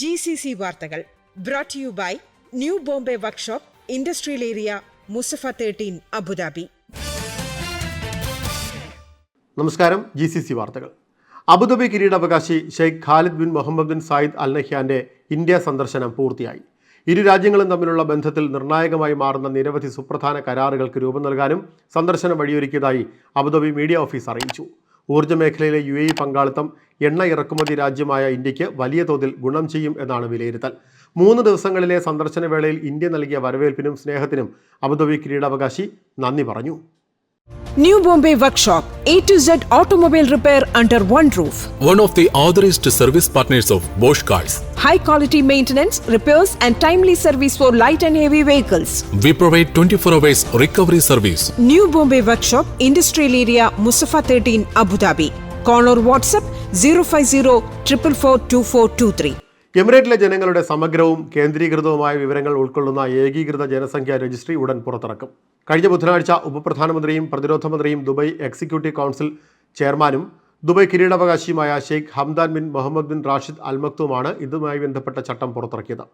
G C C വാർത്തകൾ brought you by new Bombay workshop industrial area Musaffah thirteen Abu Dhabi നമസ്കാരം G C C വാർത്തകൾ. Abu Dhabi കിരീടാവകാശി Sheikh Khalid bin Mohammed bin Zayed Al നഹ്യാന്റെ India സന്ദർശനം പൂർത്തിയായി. ഇരു രാജ്യങ്ങളും തമ്മിലുള്ള ബന്ധത്തിൽ നിർണായകമായി മാറുന്ന നിരവധി സുപ്രധാന കരാറുകൾക്ക് രൂപം നൽകാനും സന്ദർശനം വഴിയൊരുക്കിയതായി അബുദാബി മീഡിയ ഓഫീസ് അറിയിച്ചു. ഊർജ മേഖലയിലെ യു എ പങ്കാളിത്തം എണ്ണ ഇറക്കുമതി രാജ്യമായ ഇന്ത്യയ്ക്ക് വലിയ തോതിൽ ഗുണം ചെയ്യും എന്നാണ് വിലയിരുത്തൽ. മൂന്ന് ദിവസങ്ങളിലെ സന്ദർശന വേളയിൽ ഇന്ത്യ നൽകിയ വരവേൽപ്പിനും സ്നേഹത്തിനും അബുദാബി കിരീടാവകാശി നന്ദി പറഞ്ഞു. New Bombay Workshop, A to Z automobile repair under one roof. One of the authorized service partners of Bosch Cars. High quality maintenance, repairs, and timely service for light and heavy vehicles. We provide 24 hours recovery service. New Bombay Workshop, Industrial Area, Mustafa 13, Abu Dhabi. Call or WhatsApp 050 444 2423. എമിറേറ്റിലെ ജനങ്ങളുടെ സമഗ്രവും കേന്ദ്രീകൃതവുമായ വിവരങ്ങൾ ഉൾക്കൊള്ളുന്ന ഏകീകൃത ജനസംഖ്യാ registry ഉടൻ പുറത്തിറക്കും. കഴിഞ്ഞ ബുധനാഴ്ച ഉപപ്രധാനമന്ത്രിയും പ്രതിരോധ മന്ത്രിയും ദുബായ് എക്സിക്യൂട്ടീവ് കൗൺസിൽ ചെയർമാനും Dubai കിരീടാവകാശിയുമായ Sheikh Hamdan bin Mohammed bin Rashid അൽമക്തുമാണ് ഇതുമായി ബന്ധപ്പെട്ട ചട്ടം പുറത്തിറക്കിയത്.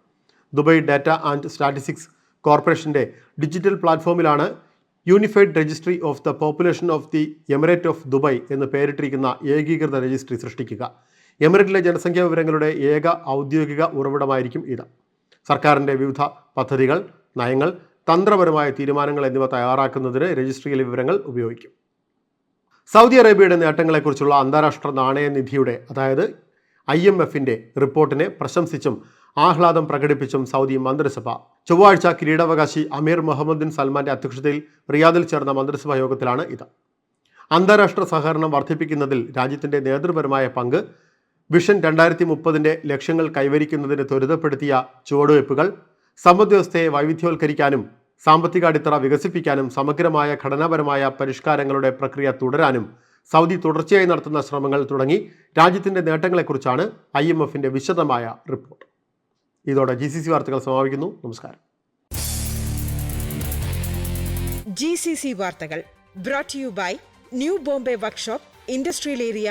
ദുബായ് ഡാറ്റ ആൻഡ് സ്റ്റാറ്റിസ്റ്റിക്സ് കോർപ്പറേഷന്റെ digital പ്ലാറ്റ്ഫോമിലാണ് unified registry of the population of the emirate of Dubai എന്ന് പേരിട്ടിരിക്കുന്ന ഏകീകൃത രജിസ്ട്രി സൃഷ്ടിക്കുക. എമിറേറ്റിലെ ജനസംഖ്യാ വിവരങ്ങളുടെ ഏക ഔദ്യോഗിക ഉറവിടമായിരിക്കും ഇത്. സർക്കാരിന്റെ വിവിധ പദ്ധതികൾ നയങ്ങൾ തന്ത്രപരമായ തീരുമാനങ്ങൾ എന്നിവ തയ്യാറാക്കുന്നതിന് രജിസ്ട്രിയിലെ വിവരങ്ങൾ ഉപയോഗിക്കും. സൗദി അറേബ്യയുടെ നേട്ടങ്ങളെക്കുറിച്ചുള്ള അന്താരാഷ്ട്ര നാണയനിധിയുടെ അതായത് ഐ എം എഫിന്റെ റിപ്പോർട്ടിനെ പ്രശംസിച്ചും ആഹ്ലാദം പ്രകടിപ്പിച്ചും സൗദി മന്ത്രിസഭ. ചൊവ്വാഴ്ച കിരീടാവകാശി അമീർ മുഹമ്മദ് ബിൻ സൽമാന്റെ അധ്യക്ഷതയിൽ റിയാദിൽ ചേർന്ന മന്ത്രിസഭാ യോഗത്തിലാണ് ഇത്. അന്താരാഷ്ട്ര സഹകരണം വർദ്ധിപ്പിക്കുന്നതിൽ രാജ്യത്തിന്റെ നേതൃപരമായ പങ്ക് വിഷൻ രണ്ടായിരത്തി മുപ്പതിന്റെ ലക്ഷ്യങ്ങൾ കൈവരിക്കുന്നതിന് ത്വരിതപ്പെടുത്തിയ ചുവടുവയ്പ്പുകൾ സമ്പദ്വ്യവസ്ഥയെ വൈവിധ്യവൽക്കരിക്കാനും സാമ്പത്തിക അടിത്തറ വികസിപ്പിക്കാനും സമഗ്രമായ ഘടനാപരമായ പരിഷ്കാരങ്ങളുടെ പ്രക്രിയ തുടരാനും സൗദി തുടർച്ചയായി നടത്തുന്ന ശ്രമങ്ങൾ തുടങ്ങി രാജ്യത്തിന്റെ നേട്ടങ്ങളെക്കുറിച്ചാണ് ഐ എം എഫിന്റെ വിശദമായ റിപ്പോർട്ട്. ഇതോടെ ജി സി സി വാർത്തകൾ സമാപിക്കുന്നു. നമസ്കാരം. ജി സി സി വാർത്തകൾ brought you by new Bombay workshop industrial area